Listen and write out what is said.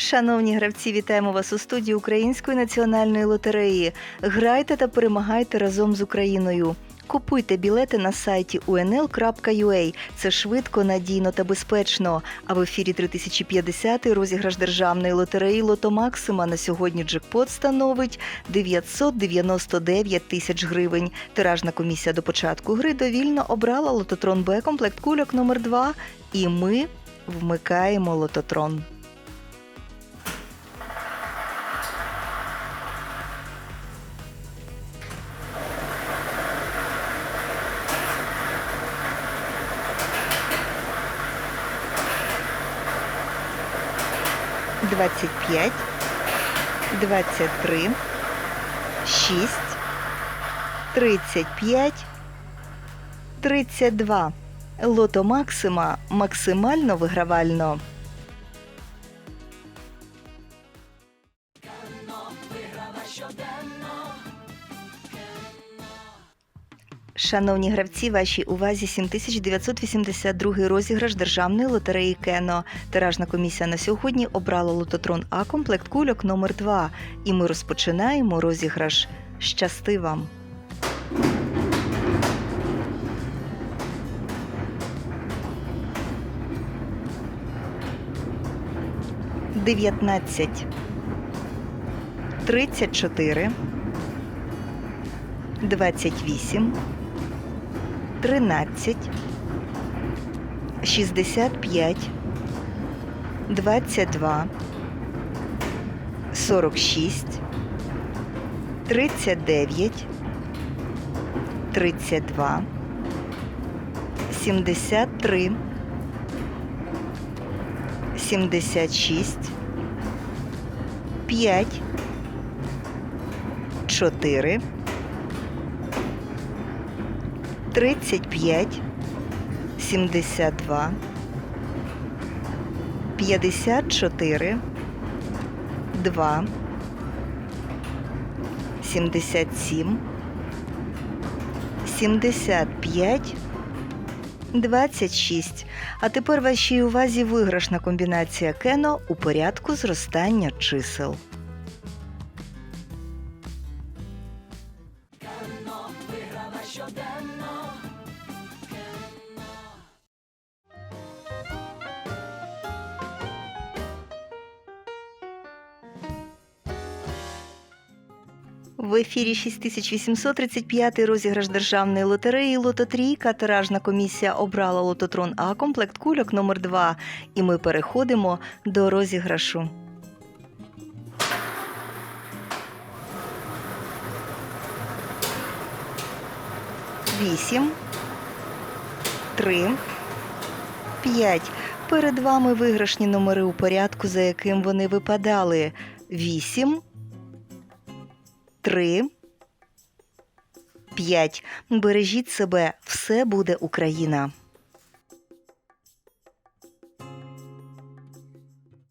Шановні гравці, вітаємо вас у студії Української національної лотереї. Грайте та перемагайте разом з Україною. Купуйте білети на сайті unl.ua. Це швидко, надійно та безпечно. А в ефірі 3050 розіграш державної лотереї Лото Максима на сьогодні джекпот становить 999 тисяч гривень. Тиражна комісія до початку гри довільно обрала лототрон Б комплект кульок номер 2 І ми вмикаємо лототрон. Двадцять п'ять, двадцять три, шість, тридцять п'ять, тридцять два. Лото Максима максимально вигравально. Шановні гравці, вашій увазі 7982 розіграш державної лотереї Кено. Тиражна комісія на сьогодні обрала лототрон А комплект кульок номер 2 І ми розпочинаємо розіграш. Щасти вам! Дев'ятнадцять, тридцять чотири, двадцять вісім, тринадцять, шістдесят п'ять, двадцять два, сорок шість, тридцять дев'ять, тридцять два, сімдесят три. 76, 5, 4, 35, 72, 54, 2, 77, 75, 26. А тепер вашій увазі виграшна комбінація кено у порядку зростання чисел. В ефірі 6835 розіграш державної лотереї Лототрійка. Тиражна комісія обрала лототрон А комплект кульок номер 2 І ми переходимо до розіграшу. Вісім, три, п'ять. Перед вами виграшні номери у порядку, за яким вони випадали. Вісім, три, п'ять. Бережіть себе, все буде Україна.